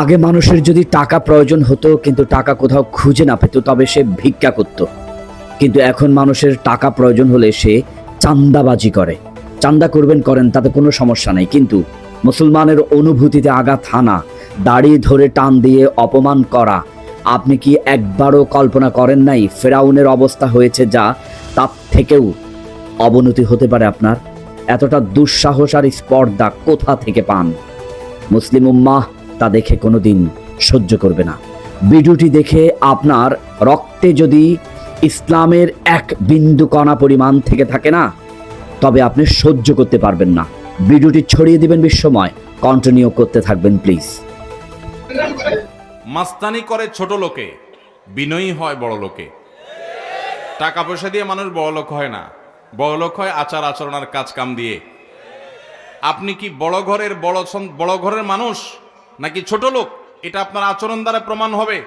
আগে মানুষের যদি টাকা প্রয়োজন হতো, কিন্তু টাকা কোথাও খুঁজে না পেত, তবে সে ভিক্ষা করত। কিন্তু এখন মানুষের টাকা প্রয়োজন হলে সে চান্দাবাজি করে। চান্দা করবেন, করেন, তাতে কোনো সমস্যা নেই। কিন্তু মুসলমানের অনুভূতিতে আঘাত হানা, দাড়ি ধরে টান দিয়ে অপমান করা, আপনি কি একবারও কল্পনা করেন নাই ফেরাউনের অবস্থা হয়েছে যা তার থেকেও অবনতি হতে পারে আপনার? এতটা দুঃসাহস আর স্পর্ধা কোথা থেকে পান? মুসলিম উম্মাহ তা দেখে কোনোদিন সহ্য করবে না। ভিডিওটি দেখে আপনার রক্তে যদি ইসলামের এক বিন্দু কণা পরিমাণ থেকে থাকে না, তবে আপনি সহ্য করতে পারবেন না। ভিডিওটি ছড়িয়ে দিবেন বিশ্বময়। কন্টিনিউ করতে থাকবেন প্লিজ মাস্তানি করে ছোট লোকে, বিনয়ী হয় বড় লোকে। টাকা পয়সা দিয়ে মানুষ বড় লোক হয় না। বড় লোক হয় আচার আচরণ আর কাজ কাম দিয়ে। আপনি কি বড় ঘরের বড় বড় ঘরের মানুষ? নাকি ছোট লোক? এটা আপনার আচরণ দ্বারা প্রমাণ হবে।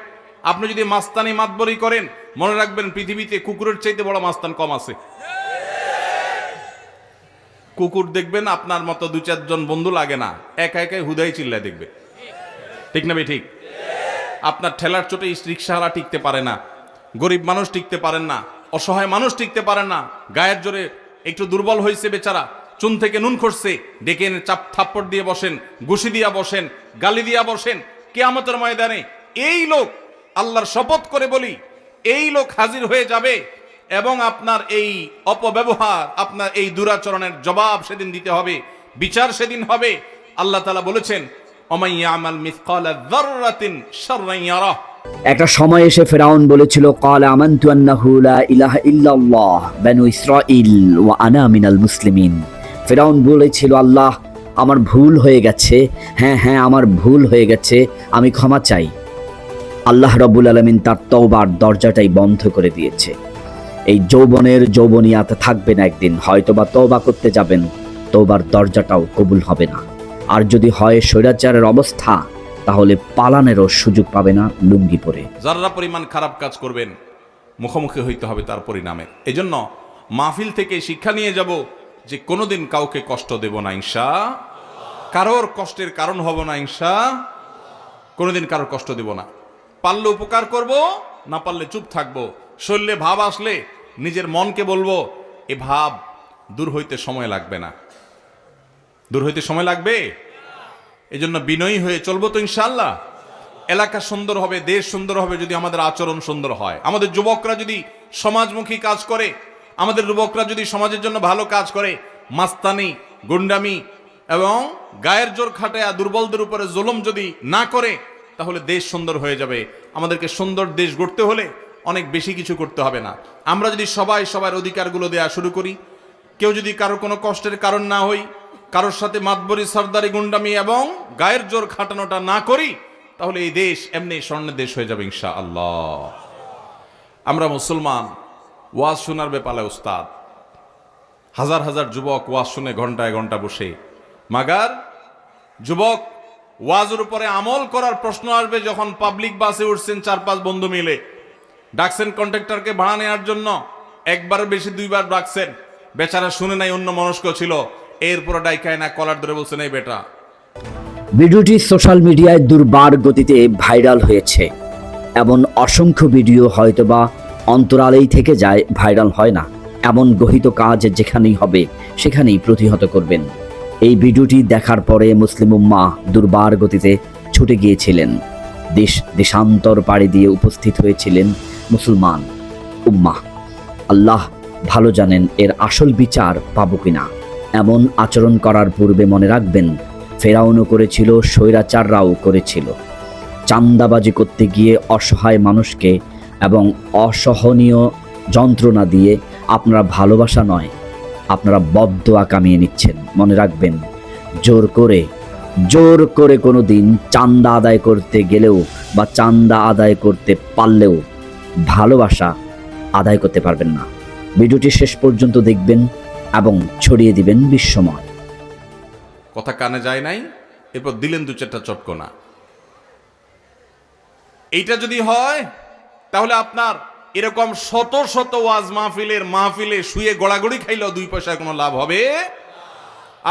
আপনি যদি মাস্তানি মাতবরি করেন, মনে রাখবেন পৃথিবীতে কুকুরের চাইতে বড় মাস্তান কম আছে। কুকুর দেখবেন আপনার মতো দু চারজন বন্ধু লাগে না। একা একাই হুদাই চিল্লায় দেখবে। ঠিক না ঠিক? আপনার ঠেলার চোটে রিক্সাওয়ালা টিকতে পারে না, গরিব মানুষ টিকতে পারেন না, অসহায় মানুষ টিকতে পারেন না, গায়ের জোরে একটু দুর্বল হয়েছে বেচারা। চুন থেকে নুন খসছে। ডেকে এনে চাপ থাপ্পড় দিয়ে বসেন, ঘুষি দিয়া বসেন, গালি দিয়া বসেন। কেয়ামতের ময়দানে এই লোক আল্লাহর শপথ করে বলি, এই লোক হাজির হয়ে যাবে এবং আপনার এই অপব্যবহার, আপনার এই দুরাচরণের জবাব সেদিন দিতে হবে, বিচার সেদিন হবে। আল্লাহ তালা বলেছেন একটা সময় এসে ফেরাউন বলেছিল, কাল আমান্তু আন্নাহু লা ইলাহা ইল্লাল্লাহ, বানু ইসরাইল ওয়া আনা মিনাল মুসলিমিন। ফেরাউন বলেছিল, আল্লাহ, আমার ভুল হয়ে গেছে। হ্যাঁ হ্যাঁ আমার ভুল হয়ে গেছে। আমি ক্ষমা চাই। আল্লাহ রব্বুল আলমিন তার তওবার দরজাটাই বন্ধ করে দিয়েছে। এই যৌবনের যৌবনিয়াত থাকবে না একদিন, হয়তোবা তওবা করতে যাবেন, তওবার দরজাটাও কবুল হবে না। আর যদি হয় স্বৈরাচারের অবস্থা, তাহলে পালানেরও সুযোগ পাবে না লুঙ্গি পরে। যারা পরিমাণ খারাপ কাজ করবেন, মুখোমুখি হইতে হবে তার পরিণামে। এজন্য মাহফিল থেকে শিক্ষা নিয়ে যাব যে কোনোদিন কাউকে কষ্ট দেব না ইংসা কারোর কষ্টের কারণ হব না ইংসা কোনোদিন কারোর কষ্ট দেব না। পারলে উপকার করব, না পারলে চুপ থাকব। শরীরে ভাব আসলে নিজের মনকে বলব, এ ভাব, দূর হইতে সময় লাগবে না। দূর হইতে সময় লাগবে? এজন্য বিনয়ী হয়ে চলবো তো ইনশাল্লাহ এলাকা সুন্দর হবে, দেশ সুন্দর হবে যদি আমাদের আচরণ সুন্দর হয়। আমাদের যুবকরা যদি সমাজমুখী কাজ করে আমাদের যুবকরা যদি সমাজের জন্য ভালো কাজ করে, মাস্তানি, গুন্ডামি এবং গায়ের জোর খাটায়া দুর্বলদের উপরে জুলুম যদি না করে, তাহলে দেশ সুন্দর হয়ে যাবে। আমাদেরকে সুন্দর দেশ গড়তে হলে অনেক বেশি কিছু করতে হবে না। আমরা যদি সবাই সবার অধিকারগুলো দেয়া শুরু করি, কেউ যদি কারও কোনো কষ্টের কারণ না হই, কারোর সাথে মাতবরি, সর্দারি, গুন্ডামি এবং গায়ের জোর খাটানোটা না করি, তাহলে এই দেশ এমনি স্বর্ণের দেশ হয়ে যাবে ইনশা আল্লাহ আমরা মুসলমান ওয়াজ শোনার ব্যাপারে উস্তাদ। হাজার হাজার যুবক ওয়াজ শুনে ঘন্টায় ঘণ্টা বসে। মাগার, যুবক, ওয়াজের উপরে আমল করার প্রশ্ন আসবে যখন পাবলিক বাসে উঠছেন চার পাঁচ বন্ধু মিলে। ডাকছেন কন্ট্রাক্টরকে ভাড়া নেওয়ার জন্য। একবার বেশি, দুইবার ডাকছেন। বেচারা শুনে নাই, অন্য মনস্ক ছিল। এরপর ডাইকায় না, কলার ধরে বলছেন এই বেটা। ভিডিওটি সোশ্যাল মিডিয়ায় দুর্বার গতিতে ভাইরাল হয়েছে। এমন অসংখ্য ভিডিও হয়তোবা অন্তরালেই থেকে যায়, ভাইরাল হয় না। এমন গহিত কাজ যেখানেই হবে, সেখানেই প্রতিহত করবেন। এই ভিডিওটি দেখার পরে মুসলিম উম্মা দুর্বার গতিতে ছুটে গিয়েছিলেন। দেশ দেশান্তর পাড়ি দিয়ে উপস্থিত হয়েছিলেন মুসলমান উম্মা আল্লাহ ভালো জানেন এর আসল বিচার পাবো কিনা। এমন আচরণ করার পূর্বে মনে রাখবেন, ফেরাউনও করেছিল, স্বৈরাচাররাও করেছিল। চান্দাবাজি করতে গিয়ে অসহায় মানুষকে এবং অসহনীয় যন্ত্রণা দিয়ে আপনারা ভালোবাসা নয়, আপনারা বদ্ধ কামিয়ে নিচ্ছেন মনে রাখবেন, জোর করে জোর করে কোনো দিন চান্দা আদায় করতে গেলেও বা চান্দা আদায় করতে পারলেও ভালোবাসা আদায় করতে পারবেন না। ভিডিওটি শেষ পর্যন্ত দেখবেন এবং ছড়িয়ে দিবেন বিশ্বময় কথা কানে যায় নাই, এরপর দিলেন দু চারটা চটকনা। এইটা যদি হয় তাহলে আপনার এরকম শত শত ওয়াজ মাহফিলের মাহফিলে শুয়ে গড়াগড়ি খাইলেও দুই পয়সায় কোনো লাভ হবে?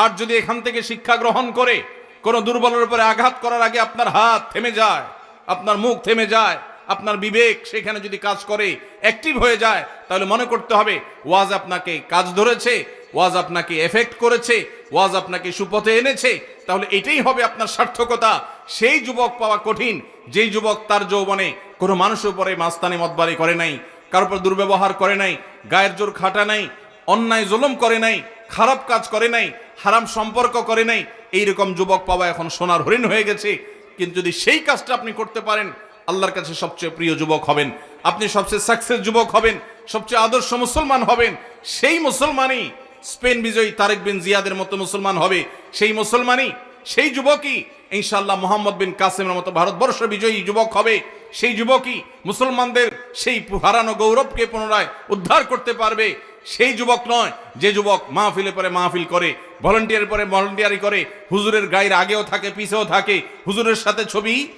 আর যদি এখান থেকে শিক্ষা গ্রহণ করে, কোন দুর্বলের উপরে আঘাত করার আগে আপনার হাত থেমে যায়, আপনার মুখ থেমে যায়, আপনার বিবেক সেখানে যদি কাজ করে অ্যাক্টিভ হয়ে যায়, তাহলে মনে করতে হবে ওয়াজ আপনাকে কাজ ধরেছে, ওয়াজ আপনাকে এফেক্ট করেছে, ওয়াজ আপনাকে সুপথে এনেছে, তাহলে এটাই হবে আপনার সার্থকতা। সেই যুবক পাওয়া কঠিন, যেই যুবক তার যৌবনে কোনো মানুষের উপরে মাস্তানি মতবারি করে নাই, কারোর উপর দুর্ব্যবহার করে নাই, গায়ের জোর খাটা নাই, অন্যায় জুলুম করে নাই, খারাপ কাজ করে নাই, হারাম সম্পর্ক করে নাই, এইরকম যুবক পাওয়া এখন সোনার হরিণ হয়ে গেছে। কিন্তু যদি সেই কাজটা আপনি করতে পারেন, আল্লাহর কাছে সবচেয়ে প্রিয় যুবক হবেন। আপনি সবচেয়ে সাকসেস যুবক হবেন, সবচেয়ে আদর্শ মুসলমান হবেন। সেই মুসলমানই স্পেন বিজয়ী তারেক বিন জিয়াদের মতো মুসলমান হবে। সেই মুসলমানই, সেই যুবকই ইনশাআল্লাহ মোহাম্মদ বিন কাসিমের মতো ভারতবর্ষ বিজয়ী যুবক হবে। সেই যুবকই মুসলমানদের সেই হারানো গৌরবকে পুনরায় উদ্ধার করতে পারবে। সেই যুবক নয়, যে যুবক মাহফিলে পরে মাহফিল করে, ভলেন্টিয়ার পরে ভলেন্টিয়ারি করে, হুজুরের গায়ের আগেও থাকে, পিছেও থাকে, হুজুরের সাথে ছবি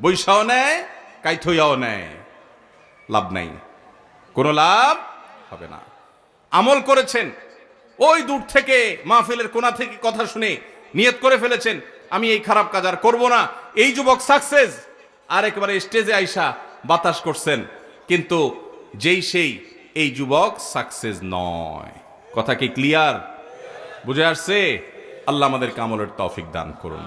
বৈশাও নেয়, কাইথইয়াও নেয়। লাভ নাই। কোনো লাভ হবে না। আমল করেছেন। ওই দূর থেকে মাহফিলের কোনা থেকে কথা শুনে নিয়ত করে ফেলেছেন। আমি এই খারাপ কাজ আর করব না। এই যুবক সাকসেস আর একেবারে স্টেজে আইসা বাতাস করছেন। কিন্তু যেই সেই, এই যুবক সাকসেস নয়। কথা কি ক্লিয়ার বুঝে আসছে? আল্লাহ আমাদের কামলের তফিক দান করুন।